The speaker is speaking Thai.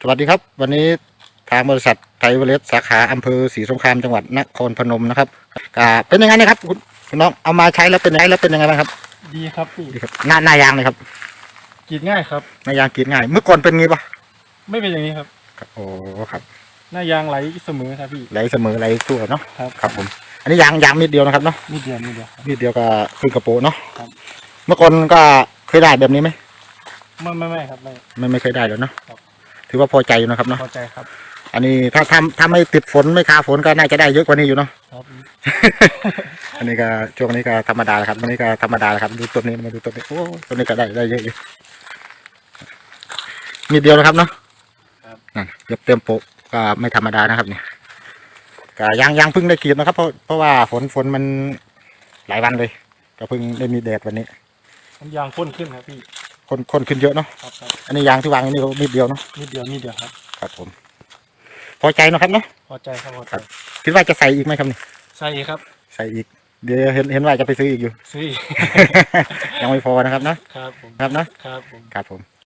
สวัสดีครับ วันนี้ทางบริษัทไทยเวเลสสาขาอำเภอศรีสงครามจังหวัดนครพนมนะครับอ่าเป็นยังไงนะครับคุณคุณน้องเอามาใช้แล้วเป็นยังไงแล้วเป็นยังไงบ้างครับดีครับพี่ดีครับหน้าหน้ายางเลยครับกรีดง่ายครับหน้ายางกรีดง่าย เมื่อก่อนเป็นงี้ปะไม่เป็นอย่างนี้ครับครับโอ้ครับ หน้ายางไหลเสมอครับพี่ไหลเสมอไหลตัวเนาะครับครับผม อันนี้ยางยางมิดเดียวนะครับเนาะนิดเดียวนิดเดียวครับมิดเดียวกับคือกระโปรงเนาะครับเมื่อก่อนก็เคยได้แบบนี้ไหมไม่ไม่ไม่ครับไม่ไม่ไม่เคยได้แล้วเนาะครับ ถือว่าพอใจอยู่นะครับเนาะพอใจครับ อันนี้ถ้าทำถ้าไม่ติดฝนไม่คาฝนก็น่าจะได้เยอะกว่านี้อยู่เนาะครับ อันนี้ก็ช่วงนี้ก็ธรรมดาครับอันนี้ก็ธรรมดาครับ ดูต้นนี้มาดูต้นนี้โอ้ต้นนี้ก็ได้ได้เยอะอยู่มีเดียวนะครับเนาะครับนั่นเกือบเต็มโปะก็ไม่ธรรมดานะครับเนี่ยก็ยังยังเพิ่งได้กรีดนะครับ เพราะเพราะว่าฝนฝนมันหลายวันเลย ก็เพิ่งได้มีแดดวันนี้น้ำยางข้นขึ้นครับพี่ คนคนขึ้นเยอะเนาะครับครับอันนี้ยางที่วางอยู่นี่ก็มีดเดียวเนาะนิดเดียวนิดเดียวครับ ครับผม พอใจเนอะครับเนาะพอใจครับพอใจครับคิดว่าจะใส่อีกไหมครับนี่ใช่ครับ ใส่อีก เดี๋ยวเห็นเห็นว่าจะไปซื้ออีกอยู่ ซื้ออีกยังไม่พอนะครับนะครับผมครับนะครับผม ครับผม